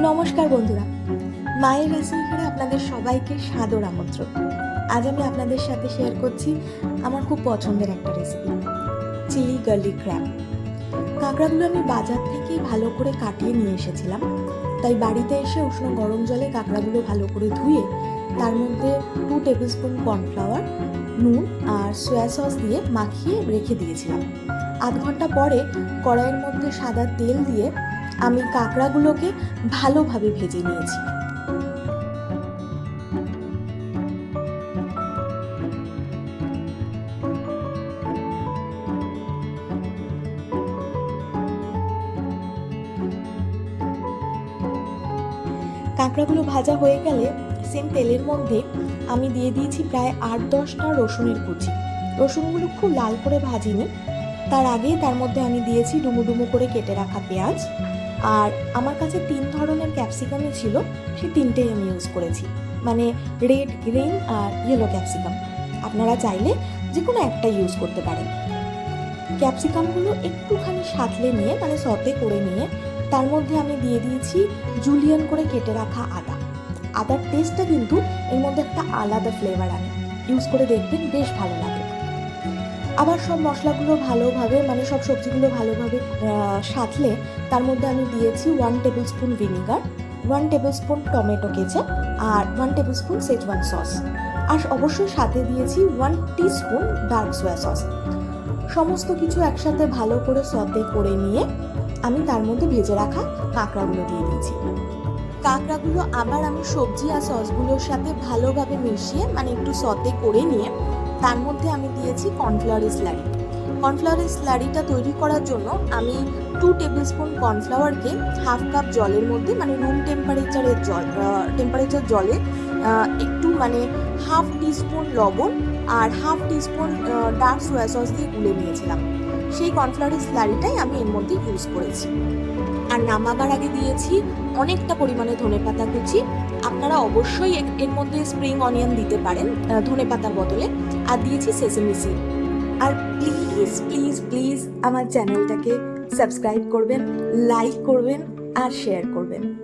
নমস্কার বন্ধুরা। মায়ের রেসিপি করে আপনাদের সবাইকে সাদর আমন্ত্রণ। আজ আমি আপনাদের সাথে শেয়ার করছি আমার খুব পছন্দের একটা রেসিপি চিলি গার্লিক ক্র্যাব। কাঁকড়াগুলো আমি বাজার থেকেই ভালো করে কাটিয়ে নিয়ে এসেছিলাম। তাই বাড়িতে এসে উষ্ণ গরম জলে কাঁকড়াগুলো ভালো করে ধুয়ে তার মধ্যে টু টেবিল স্পুন কর্নফ্লাওয়ার নুন আর সয়া সস দিয়ে মাখিয়ে রেখে দিয়েছিলাম। আধ ঘণ্টা পরে কড়াইয়ের মধ্যে সাদা তেল দিয়ে আমি কাঁকড়াগুলোকে ভালোভাবে ভেজে নিয়েছি। কাঁকড়াগুলো ভাজা হয়ে গেলে সেম তেলের মধ্যে আমি দিয়ে দিয়েছি প্রায় আট দশটা রসুনের কুচি। রসুনগুলো খুব লাল করে ভাজিনি। তার আগে তার মধ্যে আমি দিয়েছি ডুমু ডুমু করে কেটে রাখা পেঁয়াজ। আর আমার কাছে তিন ধরনের ক্যাপসিকামই ছিল সেই তিনটেই আমি ইউজ করেছি। মানে রেড গ্রিন আর ইয়েলো ক্যাপসিকাম আপনারা চাইলে যে কোনো একটা ইউজ করতে পারেন। ক্যাপসিকামগুলো একটুখানি সাঁতলে নিয়ে মানে সতে করে নিয়ে, তার মধ্যে আমি দিয়ে দিয়েছি জুলিয়ান করে কেটে রাখা আদা। আদার টেস্টটা কিন্তু এর মধ্যে একটা আলাদা ফ্লেভার আনে। ইউজ করে দেখবেন, বেশ ভালো লাগে। আবার সব মশলাগুলো ভালোভাবে মানে সব সবজিগুলো ভালোভাবে সাঁতলে তার মধ্যে আমি দিয়েছি one tablespoon vinegar one tablespoon tomato ketchup আর one tablespoon Schezwan sauce আর অবশ্যই সাথে দিয়েছি one spoon dark soya sauce সমস্ত কিছু একসাথে ভালো করে সতে করে নিয়ে আমি তার মধ্যে ভেজে রাখা কাঁকড়াগুলো দিয়ে দিয়েছি। কাঁকড়াগুলো আবার আমি সবজি আর সসগুলোর সাথে ভালোভাবে মিশিয়ে মানে একটু সতে করে নিয়ে, তার মধ্যে আমি দিয়েছি কর্নফ্লাওয়ারের স্লারি। কর্নফ্লাওয়ারের স্লারিটা তৈরি করার জন্য আমি টু টেবিল স্পুন কর্নফ্লাওয়ারকে হাফ কাপ জলের মধ্যে মানে রুম টেম্পারেচারের জল টেম্পারেচার জলে একটু মানে হাফ টিস্পুন লবণ আর half teaspoon dark soya sauce দিয়ে গুলে নিয়েছিলাম। সেই কর্নফ্লাওয়ারের স্লারিটাই আমি এর মধ্যে ইউজ করেছি। আর নামাবার আগে দিয়েছি অনেকটা পরিমাণে ধনেপাতা কুচি। আপনারা অবশ্যই এর- এর মধ্যে স্প্রিং অনিয়ন দিতে পারেন ধনে পাতার বদলে। আর দিয়েছি সেসেমি সিড আর প্লিজ প্লিজ প্লিজ আমার চ্যানেলটাকে সাবস্ক্রাইব করবেন লাইক করবেন, আর শেয়ার করবেন।